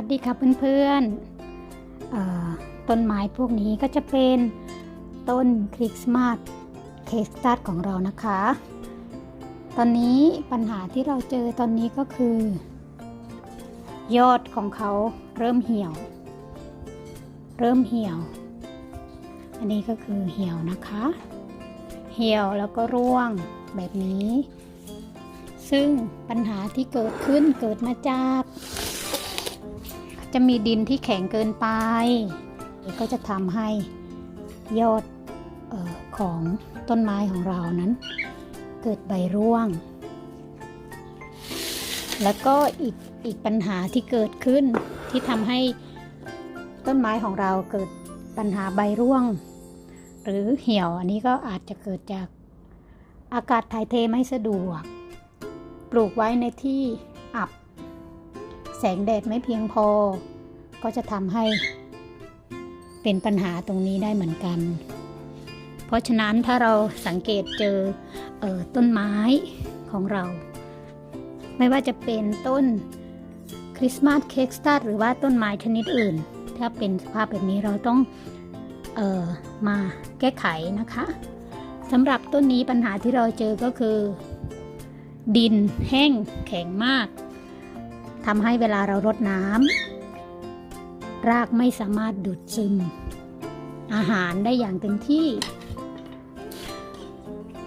วัสดีค่ะเพื่อนๆต้นไม้พวกนี้ก็จะเป็นต้นคริสต์มาสเคสตัดของเรานะคะ ตอนนี้ปัญหาที่เราเจอตอนนี้ก็คือ ยอดของเขาเริ่มเหี่ยว เริ่มเหี่ยว อันนี้ก็คือเหี่ยวนะคะ เหี่ยวแล้วก็ร่วงแบบนี้ ซึ่งปัญหาที่เกิดขึ้นเกิดมาจาก จะมีดินที่แข็งเกินไป ก็จะทำให้ยอดออของต้นไม้ของเรานั้น เกิดใบร่วง แล้วก็อีกอีกปัญหาที่เกิดขึ้นที่ทำให้ต้นไม้ของเราเกิดปัญหาใบร่วง หรือเหี่ยวอันนี้ก็อาจจะเกิดจากอากาศถ่ายเทไม่สะดวก ปลูกไว้ในที่อับ แสงแดดไม่เพียงพอ ก็จะทำให้เป็นปัญหาตรงนี้ได้เหมือนกัน เพราะฉะนั้นถ้าเราสังเกตเจอเออต้นไม้ของเรา ไม่ว่าจะเป็นต้นคริสต์มาสเค้กสตัดหรือว่าต้นไม้ชนิดอื่น ถ้าเป็นสภาพแบบนี้เราต้องเออมาแก้ไขนะคะสำหรับต้นนี้ปัญหาที่เราเจอก็คือ ดินแห้งแข็งมาก ทำให้เวลาเรารดน้ำรากไม่สามารถดูดซึม อาหารได้อย่างเต็มที่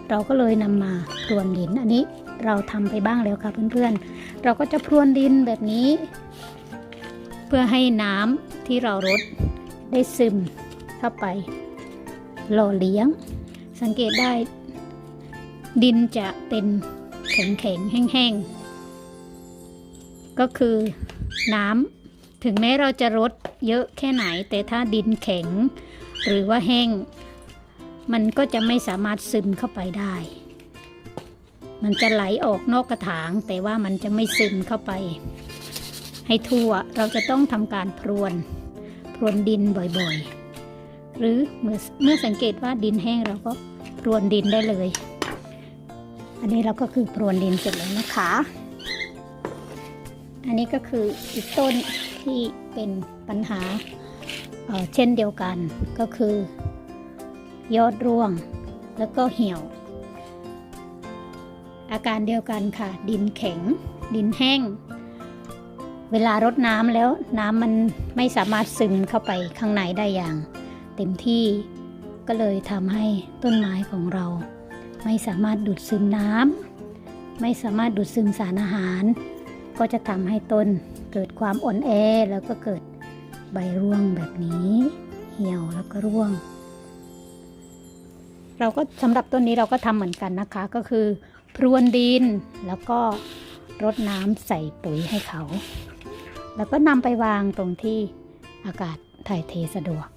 เราก็เลยนำมาพรวนดินอันนี้เราทำไปบ้างแล้วค่ะเพื่อนๆ เราก็จะพรวนดินแบบนี้ เพื่อให้น้ำที่เรารดได้ซึมเข้าไป หล่อเลี้ยง สังเกตได้ ดินจะเป็นแข็งๆแห้งๆ ก็คือน้ำถึงแม้เราจะรดเยอะแค่ไหน แต่ถ้าดินแข็ง หรือว่าแห้ง มันก็จะไม่สามารถซึมเข้าไปได้ มันจะไหลออกนอกกระถาง แต่ว่ามันจะไม่ซึมเข้าไป ให้ทั่วเราจะต้องทำการพรวนพรวนดินบ่อยๆ หรือเมื่อเมื่อสังเกตว่าดินแห้งเราก็พรวนดินได้เลย อันนี้เราก็คือพรวนดินเสร็จแล้วนะคะ อันนี้ก็คืออีกต้นที่เป็นปัญหาเเช่นเดียวกันก็คือยอดร่วงแล้วก็เหี่ยว อาการเดียวกันค่ะ ดินแข็ง ดินแห้ง เวลารดน้ำแล้วน้ำมันไม่สามารถซึมเข้าไปข้างในได้อย่าง เต็มที่ก็เลยทำให้ต้นไม้ของเรา ไม่สามารถดูดซึมน้ำไม่สามารถดูดซึมสารอาหาร ก็จะทำให้ต้นเกิดความอ่อนแอแล้วก็เกิดใบร่วงแบบนี้ เหี่ยวแล้วก็ร่วง เราก็สำหรับต้นนี้เราก็ทำเหมือนกันนะคะ ก็คือ พรวนดินแล้วก็รดน้ำใส่ปุ๋ยให้เขา แล้วก็นำไปวางตรงที่อากาศถ่ายเทสะดวก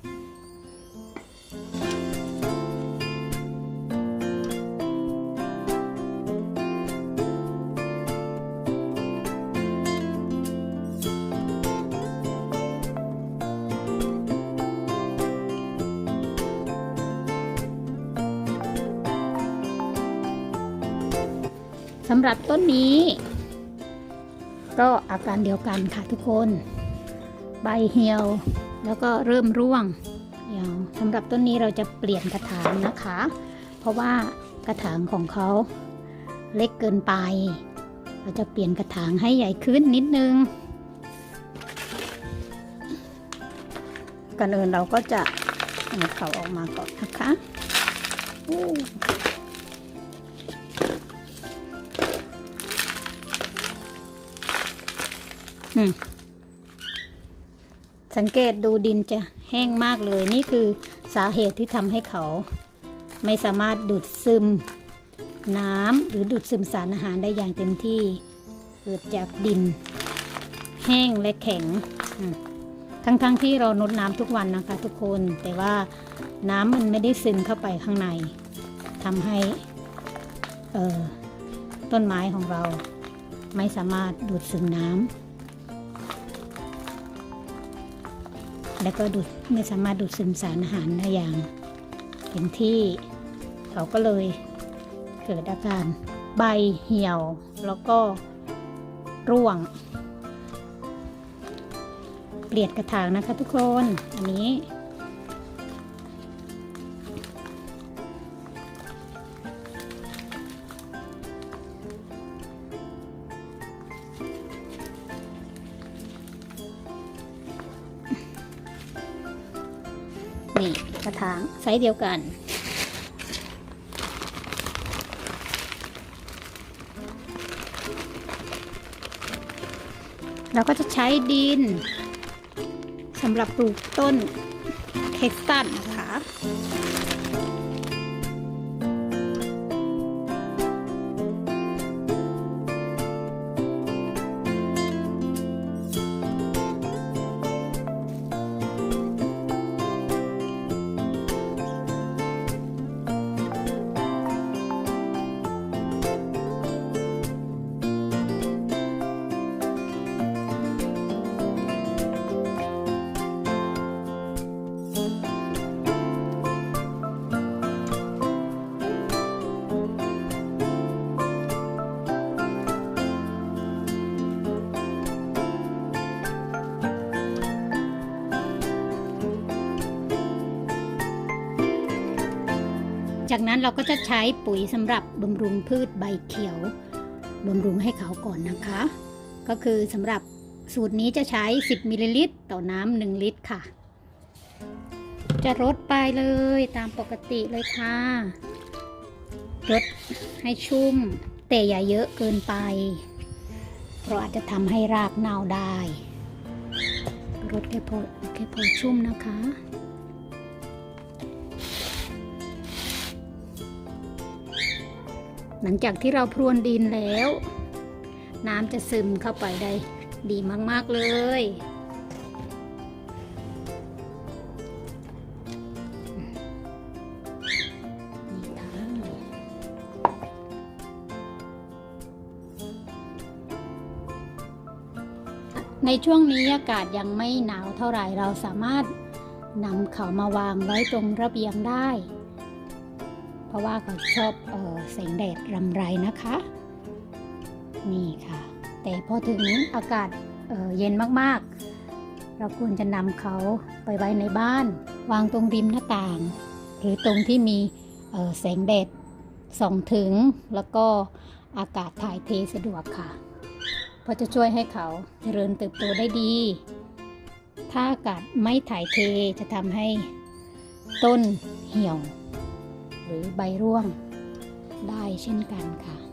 ำหรับต้นนี้ ก็อาการเดียวกันค่ะทุกคน ใบเหี่ยว แล้วก็เริ่มร่วงเหี่ยวสำหรับต้นนี้เราจะเปลี่ยนกระถางนะคะ เพราะว่ากระถางของเขาเล็กเกินไป เราจะเปลี่ยนกระถางให้ใหญ่ขึ้นนิดนึงก่อนอื่นเราก็จะเอาเขาออกมาก่อนนะคะ สังเกตดูดินจะแห้งมากเลย นี่คือสาเหตุที่ทำให้เขา ไม่สามารถดูดซึม น้ำหรือดูดซึมสารอาหารได้อย่างเต็มที่ เกิดจากดิน แห้งและแข็ง ทั้งๆทที่เรานดน้ำทุกวันนะคะทุกคน แต่ว่าน้ำมันไม่ได้ซึมเข้าไปข้างในทำให้ออต้นไม้ของเราไม่สามารถดูดซึมน้ำ แล้วก็ดูดไม่สามารถดูดซึมสารอาหารได้อย่างเต็มที่เขาก็เลยเกิดอาการใบเหี่ยว แล้วก็ร่วง เปลี่ยนกระถางนะคะทุกคน อันนี้ นี่กระถางไซส์เดียวกัน เราก็จะใช้ดินสำหรับปลูกต้นเค็กซัสนะคะ จากนั้นเราก็จะใช้ปุ๋ยสำหรับบำรุงพืชใบเขียวบำรุงให้เขาก่อนนะคะ ก็คือสำหรับสูตรนี้จะใช้ 10มิลลิลิตรต่อน้ำ1ลิตรค่ะ จะรดไปเลยตามปกติเลยค่ะรดให้ชุ่ม แต่อย่าเยอะเกินไป เพราะอาจจะทำให้รากเน่าได้รดแค่พอแค่พอชุ่มนะคะ หลังจากที่เราพรวนดินแล้ว น้ำจะซึมเข้าไปได้ดีมาก ๆ เลย ในช่วงนี้อากาศยังไม่หนาวเท่าไหร่เราสามารถนำเขามาวางไว้ตรงระเบียงได้ ราะว่าเขาชอบเออแสงแดดรำไรนะคะ นี่ค่ะ แต่พอถึงอากาศเเย็นมากๆ เราควรจะนำเขาไปไว้ในบ้าน วางตรงริมหน้าต่าง หรือตรงที่มีแสงแดดส่องถึงแล้วก็อากาศถ่ายเทสะดวกค่ะเพราะจะช่วยให้เขาเจริญเติบโตได้ดี ถ้าอากาศไม่ถ่ายเทจะทำให้ต้นเหี่ยว หรือใบร่วงได้เช่นกันค่ะ